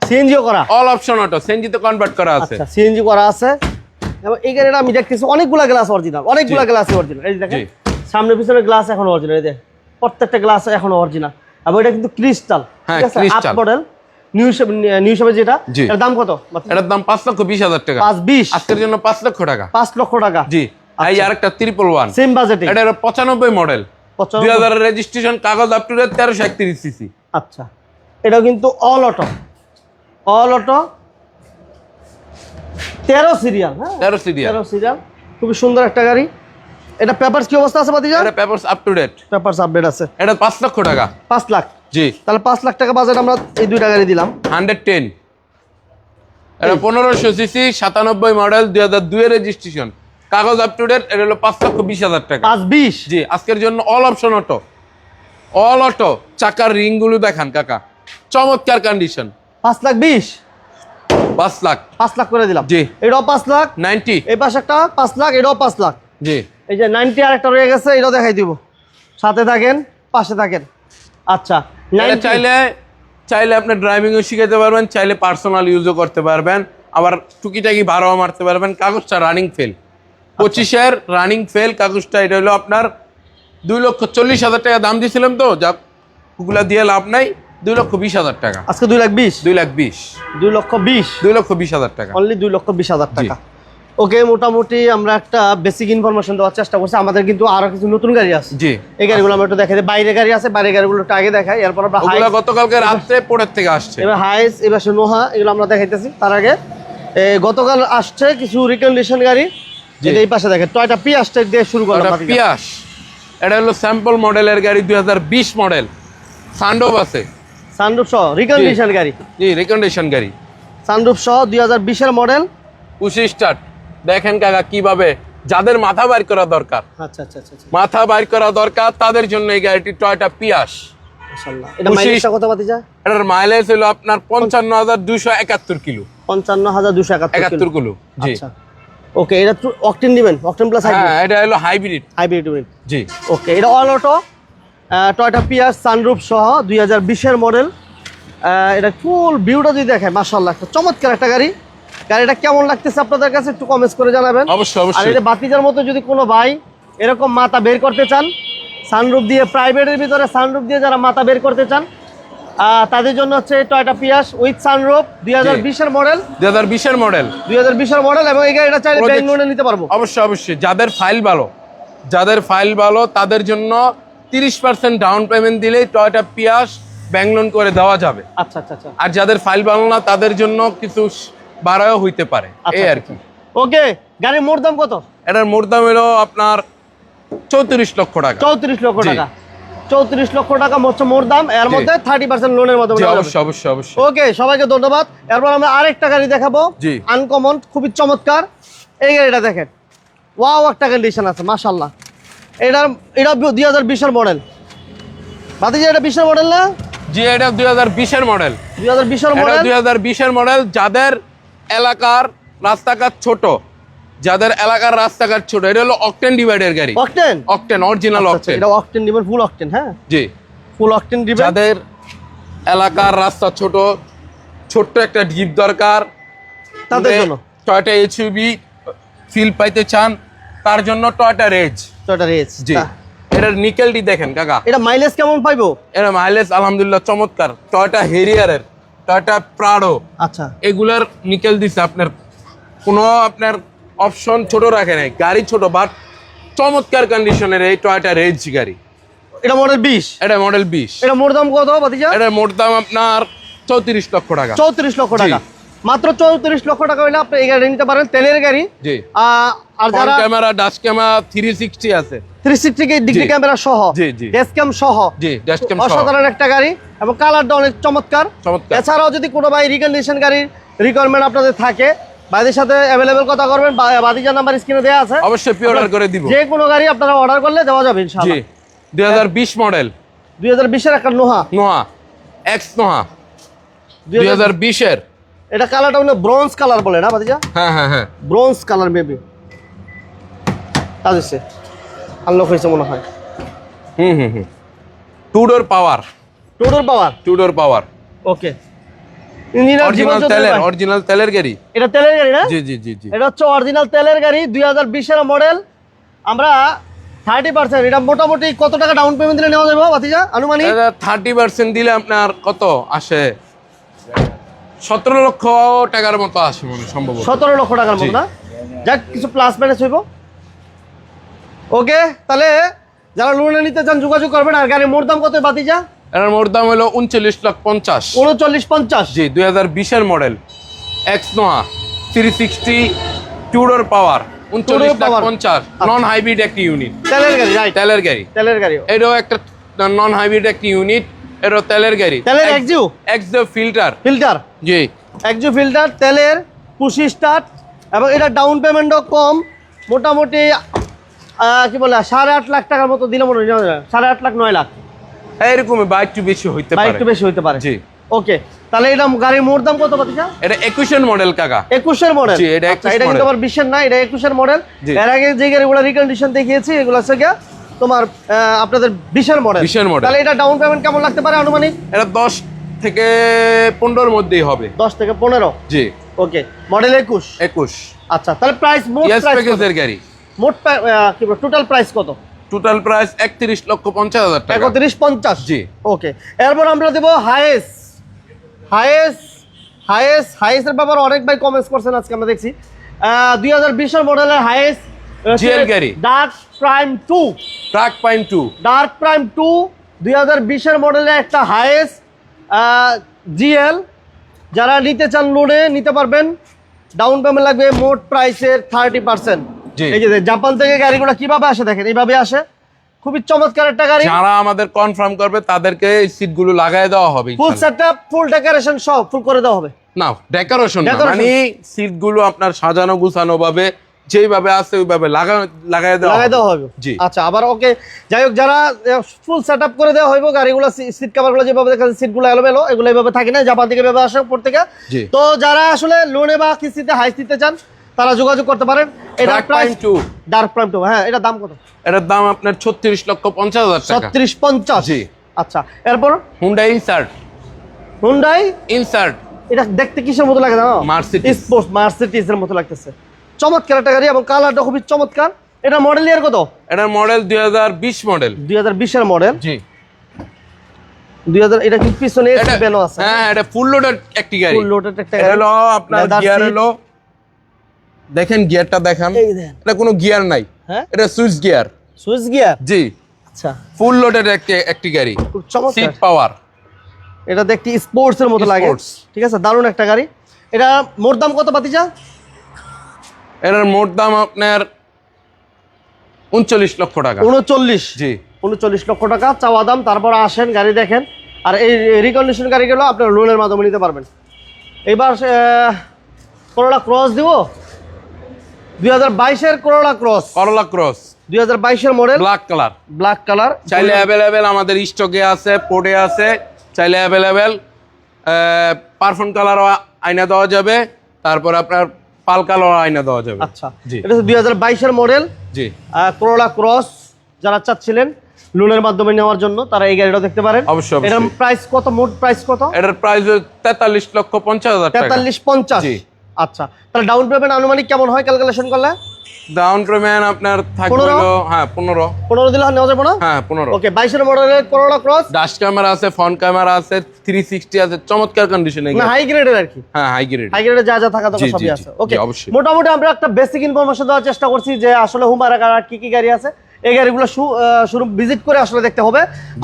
সিএনজিও করা? অল অপশন অটো সেনজিতে কনভার্ট করা আছে। আচ্ছা সিএনজি করা আছে। এবং এই গাড়িটা আমি দেখতেছি অনেকগুলা গ্লাস অরিজিনাল অনেকগুলা গ্লাস অরিজিনাল এই দেখেন সামনে পিছনে গ্লাস এখনও অরিজিনাল এই দেখ প্রত্যেকটা গ্লাস এখন অরিজিনাল এবং এটা কিন্তু ক্রিস্টাল হ্যাঁ, ঠিক আছে? আপ মডেল নিউ নিউ যেটা এর দাম কত? এটার দাম পাঁচ লক্ষ বিশ হাজার টাকা। পাঁচ বিশ। আজকের জন্য পাঁচ লক্ষ টাকা। পাঁচ লক্ষ টাকা। জি। এই আরেকটা ত্রিপল ওয়ান সেম বাজেটে এটা পঁচানব্বই মডেল দুই হাজার রেজিস্ট্রেশন কাগজ আপ টু ডেট তেরোশো একত্রিশ সিসি আচ্ছা। এটাও কিন্তু অল অটো অল অটো তেরো সিরিয়াল হ্যাঁ? তেরো সিরিয়াল তেরো সিরিয়াল খুবই সুন্দর একটা গাড়ি। এটা পেপারস কি অবস্থা আছে বাতিজা এটা papers up to date papers update আছে। এটা পাঁচ লক্ষ টাকা। পাঁচ লাখ। জি। তাহলে পাঁচ লাখ টাকা বাজেট আমরা এই দুইটা গাড়ি দিলাম। Hundred ten. এটা পনেরোশো সিসি সাতানব্বই মডেল দুই হাজার দুই রেজিস্ট্রেশন কাগজ আপ টু ডেট এটা হলো পাঁচ লক্ষ বিশ হাজার টাকা। পাঁচ বিশ? জি আজকের জন্য all option auto all auto চাকার রিংগুলো দেখান কাকা। চমৎকার কন্ডিশন পাঁচ লাখ বিশ? পাঁচ লাখ। পাঁচ লাখ করে দিলাম। জি। এটাও পাঁচ লাখ। নাইনটি। এই পাশে একটা পাঁচ লাখ এটাও পাঁচ লাখ। জি। এই যে নাইনটি আর একটা রয়ে গেছে এটাও দেখাই দিব। সাথে থাকেন পাশে থাকেন। আচ্ছা এটা 90 চাইলে চাইলে আপনি ড্রাইভিংও শিখাতে পারবেন চাইলে পার্সোনাল ইউজও করতে পারবেন আবার টুকিটাকি ভাড়াও মারতে পারবেন কাগজটা রানিং ফেল পঁচিশের রানিং ফেল কাগজটা এটা হলো আপনার দুই লক্ষ চল্লিশ হাজার টাকা দাম দিয়েছিলাম তো যা ওগুলা দিয়ে লাভ নাই দুই লক্ষ বিশ হাজার টাকা। আজকে দুই লাখ বিশ? দুই লাখ বিশ। দুই লক্ষ বিশ? দুই লক্ষ বিশ হাজার টাকা। অনলি দুই লক্ষ বিশ হাজার টাকা। ওকে মোটামুটি আমরা একটা বেসিক ইনফরমেশন দেওয়ার চেষ্টা করছি। আমাদের কিন্তু আরও কিছু নতুন গাড়ি আছে। জি। এই গাড়িগুলো আমরা একটু দেখাই। দিই। বাইরে গাড়ি আছে বাইরে গাড়িগুলো একটু আগে দেখাই। এরপর আমরা হাই ওগুলা গতকালকে রাত্রে পোর্টের থেকে আসছে। এবার হাইস এবার নোহা এগুলো আমরা দেখাইতেছি তার আগে। গতকাল আসছে কিছু রিকন্ডিশন গাড়ি। এটা এই পাশে দেখেন টয়টা পিয়াস দিয়ে শুরু করলাম পিয়াস এটা হলো স্যাম্পল মডেলের গাড়ি দুই হাজার বিশ মডেল সানডোভ আছে। সানরুফ সহ রিকন্ডিশন গাড়ি। জি রেকমেন্ডেশন গাড়ি। সানরুফ সহ দুই হাজার বিশের মডেল পুশি স্টার্ট দেখেন কাকা কীভাবে? যাদের মাথা বাইর করা দরকার। আচ্ছা আচ্ছা আচ্ছা মাথা বাইর করা দরকার তাদের জন্য এই গাড়িটি টয়টা পিয়াস এটার মাইলেজ হলো আপনার পঞ্চান্ন হাজার দুশো একাত্তর কিলো। পঞ্চান্ন হাজার দুশো একাত্তর কিলো। জি। ওকে এটা অকটেন দিবেন অকটেন প্লাস হ্যাঁ এটা হলো হাইব্রিড হাইব্রিড জি। ওকে এটা all auto Toyota Prius sunroof সহ দুই হাজার বিশের মডেল এটা ফুল ভিউটা যদি একটা চমৎকার একটা গাড়ি। গাড়িটা কেমন লাগতেছে আপনাদের কাছে একটু কমেন্টস করে জানাবেন। অবশ্যই আর এটা বাতিজার মতো যদি কোনো ভাই এরকম মাথা বের করতে চান সানরুফ দিয়ে প্রাইভেটের ভিতরে সানরুফ দিয়ে যারা মাথা বের করতে চান তাদের জন্য হচ্ছে টয়টা পিয়াস উইথ সানরুফ দুই হাজার বিশের মডেল দুই হাজার বিশের মডেল দুই হাজার বিশের মডেল এবং এই গাড়িটা চাইলে ব্যাংক লোনে নিতে পারব। অবশ্যই অবশ্যই। যাদের ফাইল ভালো যাদের ফাইল ভালো তাদের জন্য তিরিশ পার্সেন্ট ডাউন পেমেন্ট দিলেই টয়টা পিয়াস ব্যাংক লোন করে দেওয়া যাবে। আচ্ছা আচ্ছা আচ্ছা। আর যাদের ফাইল ভালো না তাদের জন্য কিছু বাড়াও হইতে পারে। এই আর কি। ওকে গাড়ির মোট দাম কত? এটার মোট দাম হলো আপনার চৌত্রিশ লক্ষ টাকা। চৌত্রিশ লক্ষ টাকা। চৌত্রিশ লক্ষ টাকা হচ্ছে মোট দাম। এর মধ্যে থার্টি পার্সেন্ট লোনের মধ্যে জি নেওয়া যাবে। অবশ্যই অবশ্যই। অবশ্যই ওকে সবাইকে ধন্যবাদ। এরপর আমরা আরেকটা গাড়ি দেখাবো। আনকমন খুবই চমৎকার। এই গাড়িটা দেখেন। ওয়াও একটা কন্ডিশন আছে মাশাল্লাহ এটার এটা দুই হাজার বিশের মডেল ভাতিজি এটা বিশের মডেল না? জি এটা দুই হাজার বিশের মডেল দুই হাজার বিশের মডেল দুই হাজার বিশের মডেল যাদের এলাকার রাস্তাঘাট ছোট। যাদের এলাকার রাস্তাঘাট ছোট এটা হলো অকটেন ডিভাইডের গাড়ি। অকটেন অকটেন অরিজিনাল অকটেন এটা অকটেন দিবেন ফুল অকটেন হ্যাঁ? জি। ফুল অকটেন দিবেন যাদের এলাকার রাস্তা ছোট ছোট্ট একটা ডিপ দরকার তাদের জন্য? টয়টা এইচইউবি ফিল পাইতে চান তার জন্য টয়টা রেজ টয়টা রেজ জি। এটার নিকেলটি দেখেন কাকা। এটা মাইলেজ কেমন পাইবো? এটা মাইলেজ আলহামদুলিল্লাহ চমৎকার। টয়টা হেরিয়ারের টয়টা প্রাডো। আচ্ছা। এগুলার নিকেল দিছে আপনার। কোনো আপনার অপশন ছোট রাখে নাই। গাড়ি ছোট বাট চমৎকার কন্ডিশনের এই টয়টা রেঞ্জ গাড়ি। এটা মডেল বিশ? এটা মডেল বিশ। এটা মোট দাম কত ভাতিজা? এটার মোট দাম আপনার চৌত্রিশ লক্ষ টাকা। চৌত্রিশ লক্ষ টাকা। মাত্র চৌত্রিশ লক্ষ টাকা হইলে আপনি এই গাড়ি নিতে পারেন তেলের গাড়ি। আর যারা camera dash camera three sixty আছে। থ্রি সিক্সটি ডিগ্রি ক্যামেরা সহ সহ অসাধারণ একটা গাড়ি এবং কালারটা অনেক চমৎকার। এছাড়াও যদি কোনো ভাই রিকন্ডিশন গাড়ির রিকোয়ারমেন্ট আপনাদের থাকে সাথে অ্যাভেলেবেল কথা করবেন বাদিজার নাম্বার স্ক্রিনে দেওয়া আছে। অবশ্যই পি অর্ডার করে দিব। যে কোনো গাড়ি আপনারা অর্ডার করলে দেওয়া যাবে ইনশাআল্লাহ। মডেল একটা নোহা। নোহা এক্স নোহা। এটা কালারটা ব্রোঞ্জ কালার বলে না হ্যাঁ হ্যাঁ হ্যাঁ। ব্রোঞ্জ কালার মেবি আনলক হয়েছে মনে হয়। হুম হুম হুম। Two door power total power two door power okay original তেলের অরিজিনাল তেলের গাড়ি। এটা তেলের গাড়ি না? জি জি জি জি। এটা হচ্ছে অরিজিনাল তেলের গাড়ি দুই হাজার বিশের মডেল আমরা থার্টি পার্সেন্ট এটা মোটামুটি কত টাকা ডাউন পেমেন্ট দিলে নেওয়া যাবে আনুমানিক? থার্টি পার্সেন্ট দিলে আপনার কত আসে? সতেরো লক্ষ টাকার মতো আসে মনে সম্ভবত। সতেরো লক্ষ টাকার মতো না? যাক কিছু প্লাস মাইনাস হইব। ওকে তাহলে যারা লোনে নিতে চান যোগাযোগ করবেন আর গাড়ির মোট দাম কত বাতিজা? এটার মোট দাম হলো উনচল্লিশ লাখ পঞ্চাশ। উনচল্লিশ পঞ্চাশ। জি দুই হাজার বিশের model X Noah three sixty two door power উনচল্লিশ লাখ power। পঞ্চাশ। নন হাইব্রিড একটি ইউনিট তেলের গাড়ি রাইট তেলের গাড়ি। তেলের গাড়ি। এটাও একটা নন হাইব্রিড একটি ইউনিট তেলের গাড়ি। ফিল্টার ফিল্টার জি। ফিল্টার তেলের পুশি স্টার্ট এবং এটা ডাউন পেমেন্টও কম। মোটামুটি কি বলে সাড়ে আট লাখ টাকার মতো দিলে মনে হয় সাড়ে আট লাখ নয় লাখ। এরকম বা একটু বেশি হইতে পারে। একটু বেশি হইতে পারে। জি। ওকে তাহলে এটা গাড়ির মোট দাম কত পাতিছা এটা একুশের মডেল কাকা। একুশের মডেল? জি, এটা এটা কিন্তু। আবার বিশের না এটা একুশের মডেল। এর আগে যে গাড়িগুলো রিকন্ডিশন দেখিয়েছি এগুলো হচ্ছে গিয়া তোমার আপনাদের বিশের মডেল। 20 এর model। তাহলে এটা ডাউন পেমেন্ট কেমন লাগতে পারে আনুমানিক? এটা দশ থেকে পনেরোর মধ্যেই হবে। দশ থেকে পনেরো? জি। ওকে মডেল একুশ। একুশ। আচ্ছা তাহলে প্রাইস মোট প্রাইস প্যাকেজের গাড়ি। মোট টোটাল প্রাইস কত? টোটাল প্রাইস একত্রিশ লক্ষ পঞ্চাশ হাজার টাকা। একত্রিশ পঞ্চাশ? জি। ওকে এরপর আমরা দেবো হায়েস হায়েস হায়েস হায়েসের ব্যাপারে অনেক ভাই কমেন্টস করছেন আজকে আমরা দেখছি। দুই হাজার বিশের মডেলের হায়েস GL গাড়ি। ডার্ক প্রাইম টু ট্রাক পাইন টু ডার্ক প্রাইম টু দুই হাজার বিশের মডেলের একটা হায়েস জিএল যারা নিতে চান লোনে নিতে পারবেন। ডাউন পেমেন্ট লাগবে মোট প্রাইসের থার্টি পার্সেন্ট। এই যে জাপান থেকে গাড়িগুলো কীভাবে আসে দেখেন এইভাবে আসে। খুবই চমৎকার একটা গাড়ি। যারা আমাদের কনফার্ম করবে তাদেরকে এই সিটগুলো লাগাই দেওয়া হবে ফুল। সেটআপ ফুল ডেকোরেশন সব ফুল করে দেওয়া হবে। না ডেকোরেশন Decoration। মানে সিটগুলো আপনার সাজানো গুছানো ভাবে যেইভাবে আছে ওইভাবে লাগা লাগাই দেওয়া লাগাই দেওয়া হবে। জি। আচ্ছা আবার ওকে যাই হোক যারা ফুল সেটআপ করে দেওয়া হইব গাড়িগুলো সিট কভারগুলো যেভাবে দেখা যায় সিটগুলো এলোমেলো এগুলো এইভাবে থাকে না জাপান থেকে এভাবে আসে উপর থেকে। তো যারা আসলে লোনে বা কিস্তিতে হাইস দিতে চান তারা যোগাযোগ করতে পারেন। এটা price Prime 2 dark prime two হ্যাঁ এটা দাম কত? এটার দাম আপনার ছত্রিশ লক্ষ পঞ্চাশ হাজার ছত্রিশ পঞ্চাশ? জি। আচ্ছা এরপর? ইনসার্ট হুন্ডাই ইনসার্ট এটা দেখতে কিসের মতো লাগে জানো? Mercedes। স্পোর্টস মার্সিডিজ এর মতো লাগতেছে। চমৎকার একটা গাড়ি এবং কালারটা খুবই চমৎকার। এটা মডেল ইয়ার কত? এটার মডেল দুই হাজার বিশ মডেল দুই হাজার বিশের মডেল জি। দুই হাজার এটা কি পিছনে আছে? হ্যাঁ এটা ফুল লোডেড একটি গাড়ি। ফুল লোডেড একটা এটা গাড়ি। হলো আপনার গিয়ার হলো দেখেন গিয়ারটা দেখান। এটা কোনো গিয়ার নাই। হ্যাঁ? এটা সুইচ গিয়ার। Switch gear? জি। আচ্ছা। ফুল লোডেড একটি একটি গাড়ি। Seat power. এটা দেখতে স্পোর্টস এর মতো লাগে। ঠিক আছে? দারুণ একটা গাড়ি। এটা মোট দাম কত পাতিজা এটার মোট দাম আপনার উনচল্লিশ লক্ষ টাকা। উনচল্লিশ? জি। উনচল্লিশ লক্ষ টাকা চাওয়া দাম। তারপর আসেন গাড়ি দেখেন। আর এই রিকন্ডিশন গাড়িগুলো আপনার লোনের মাধ্যমে নিতে পারবেন। এবার করোলা ক্রস দিব। দুই হাজার বাইশের করোলা ক্রস করলা ক্রস দুই হাজার বাইশের model black colour black colour চাইলে অ্যাভেলেবেল আমাদের স্টকে আছে পোর্টে আছে চাইলে অ্যাভেলেবেল পারফন কালার আয়না দেওয়া যাবে তারপর আপনার পাল কালার আয়না দেওয়া যাবে। আচ্ছা এটা দুই হাজার বাইশের মডেল জি। করোলা ক্রস যারা চাচ্ছিলেন লোনের মাধ্যমে নেওয়ার জন্য তারা এই গাড়িটা দেখতে পারেন। অবশ্যই। এটার প্রাইস কত? মোট প্রাইস কত? এটার প্রাইস তেতাল্লিশ লক্ষ পঞ্চাশ হাজার টাকা। তেতাল্লিশ পঞ্চাশ। জি। আচ্ছা তাহলে ডাউন পেমেন্ট আনুমানিক কেমন হয় ক্যালকুলেশন করলে? ডাউন পেমেন্ট আপনার থাকবে? হলো হ্যাঁ পনেরো। পনেরো দিলে নেওয়া যাবে না? হ্যাঁ পনেরো। ওকে বাইশের মডেলের করোলা ক্রস ডাশ ক্যামেরা আছে ফ্রন্ট ক্যামেরা আছে থ্রি সিক্সটি আছে চমৎকার কন্ডিশনে না হাই গ্রেডের আর কি। হ্যাঁ হাই গ্রেড হাই গ্রেডে যা যা থাকা দরকার সবই আছে। ওকে অবশ্যই। মোটামুটি আমরা একটা বেসিক ইনফরমেশন দেওয়ার চেষ্টা করছি যে আসলে হুমারা আর কি কি গাড়ি আছে। এই গাড়িগুলো শুরু ভিজিট করে আসলে দেখতে হবে।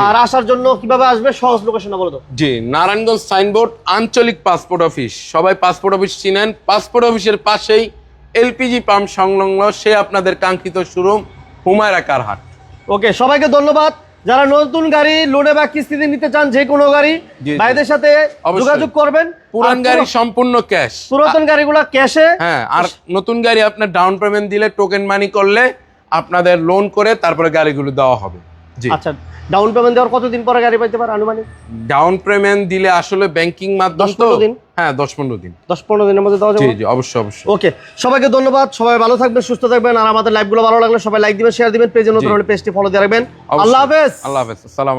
আর আসার জন্য কীভাবে আসবে সহজ লোকেশন বলে দাও জি নারায়ণগঞ্জ সাইনবোর্ড আঞ্চলিক পাসপোর্ট অফিস সবাই পাসপোর্ট অফিস চিনেন। পাসপোর্ট অফিসের পাশেই এলপিজি পাম্প সংলগ্ন সে আপনাদের কাঙ্ক্ষিত শোরুম হুমায়রা কারহাট ওকে সবাইকে ধন্যবাদ। যারা নতুন গাড়ি লোনে বা কিস্তিতে নিতে চান যে কোনো গাড়ি। ভাইদের সাথে। যোগাযোগ করবেন। পুরান গাড়ি সম্পূর্ণ ক্যাশ পুরাতন গাড়িগুলো ক্যাশে হ্যাঁ আর নতুন গাড়ি আপনার ডাউন পেমেন্ট দিলে টোকেন মানি করলে আপনাদের লোন করে তারপরে গাড়িগুলো দেওয়া হবে। জি। আচ্ছা ডাউন পেমেন্ট দেওয়ার কতদিন পরে গাড়ি পাইতে পারে আনুমানিক? ডাউন পেমেন্ট দিলে আসলে ব্যাংকিং মাধ্যম দশ তো পনেরো দিন? হ্যাঁ দশ পনেরো দিন। দশ পনেরো দিনের মধ্যে দেওয়া যাবে? জি অবশ্যই অবশ্যই। ওকে সবাইকে ধন্যবাদ সবাই ভালো থাকবেন সুস্থ থাকবেন আর আমাদের লাইভগুলো ভালো লাগলে সবাই লাইক দিবেন শেয়ার দিবেন পেজে নতুন হলে পেজটি ফলো দিয়ে রাখবেন। আল্লাহ হাফেজ। আল্লাহ হাফেজ আসসালাম